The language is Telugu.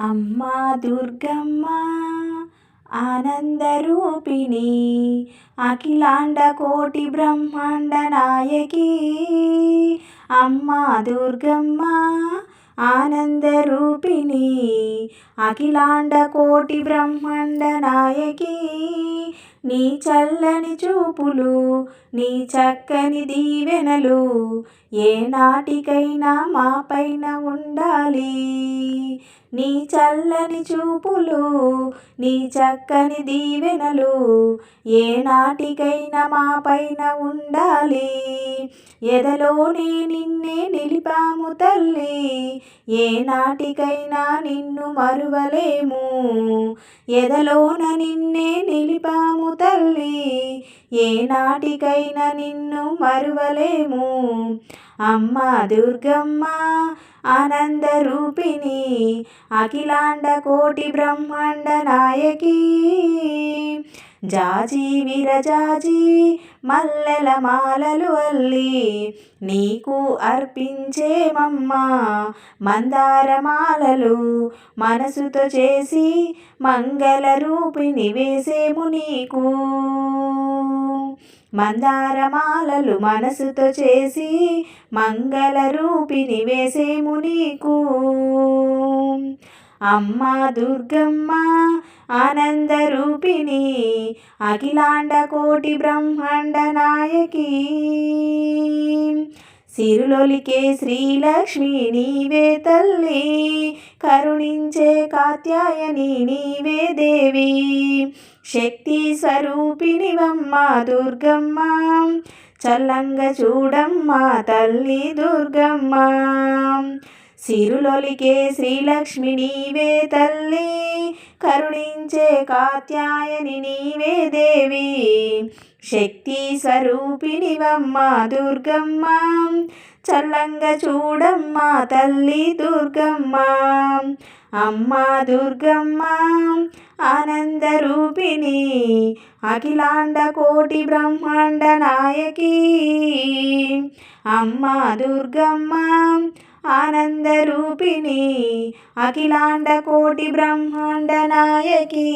అమ్మా దుర్గమ్మ ఆనందరూపిణి అఖిలాండ కోటి బ్రహ్మాండ నాయకి. అమ్మా దుర్గమ్మ ఆనందరూపిణి అఖిలాండ కోటి బ్రహ్మాండ నాయకీ. నీ చల్లని చూపులు నీ చక్కని దీవెనలు ఏ నాటికైనా మాపైన ఉండాలి. నీ చల్లని చూపులు నీ చక్కని దీవెనలు ఏ నాటికైనా మాపైన ఉండాలి. ఎదలోనే నిన్నే నిలిపాము తల్లి. ఏ నాటికైనా నిన్ను మరువలేము. ఎదలోన నిన్నే నిలిపాము తల్లి. ఏ నాటికైనా నిన్ను మరువలేము. అమ్మ దుర్గమ్మ ఆనందరూపిణి అఖిలాండ కోటి బ్రహ్మాండ నాయకి. జాజీ విరజాజీ మల్లెల మాలలు అల్లి నీకు అర్పించేమమ్మా మందారమాలలు మనసుతో చేసి మంగళ రూపిణి వేసేము నీకు. మందారమాలలు మనసుతో చేసి మంగళ రూపిణి వేసేము నీకు. అమ్మ దుర్గమ్మ ఆనందరూపిణి అఖిలాండ కోటి బ్రహ్మాండ నాయకి. సిరులొలికే శ్రీలక్ష్మి నీవే తల్లి కరుణించే కాత్యాయని నీవే దేవి. శక్తి స్వరూపిణివమ్మ దుర్గమ్మ చల్లంగ చూడమ్మ తల్లి దుర్గమ్మ. సిరులొలికే శ్రీలక్ష్మి నీవే తల్లి. కరుణించే కాత్యాయని నీవే దేవి. శక్తి స్వరూపిణివమ్మ దుర్గమ్మ. చల్లంగ చూడమ్మ తల్లి దుర్గమ్మ. అమ్మ దుర్గమ్మ ఆనందరూపిణి అఖిలాండ కోటి బ్రహ్మాండ నాయకి. అమ్మ దుర్గమ్మ ఆనందరూపిణి అఖిలాండ కోటి బ్రహ్మాండ నాయకి.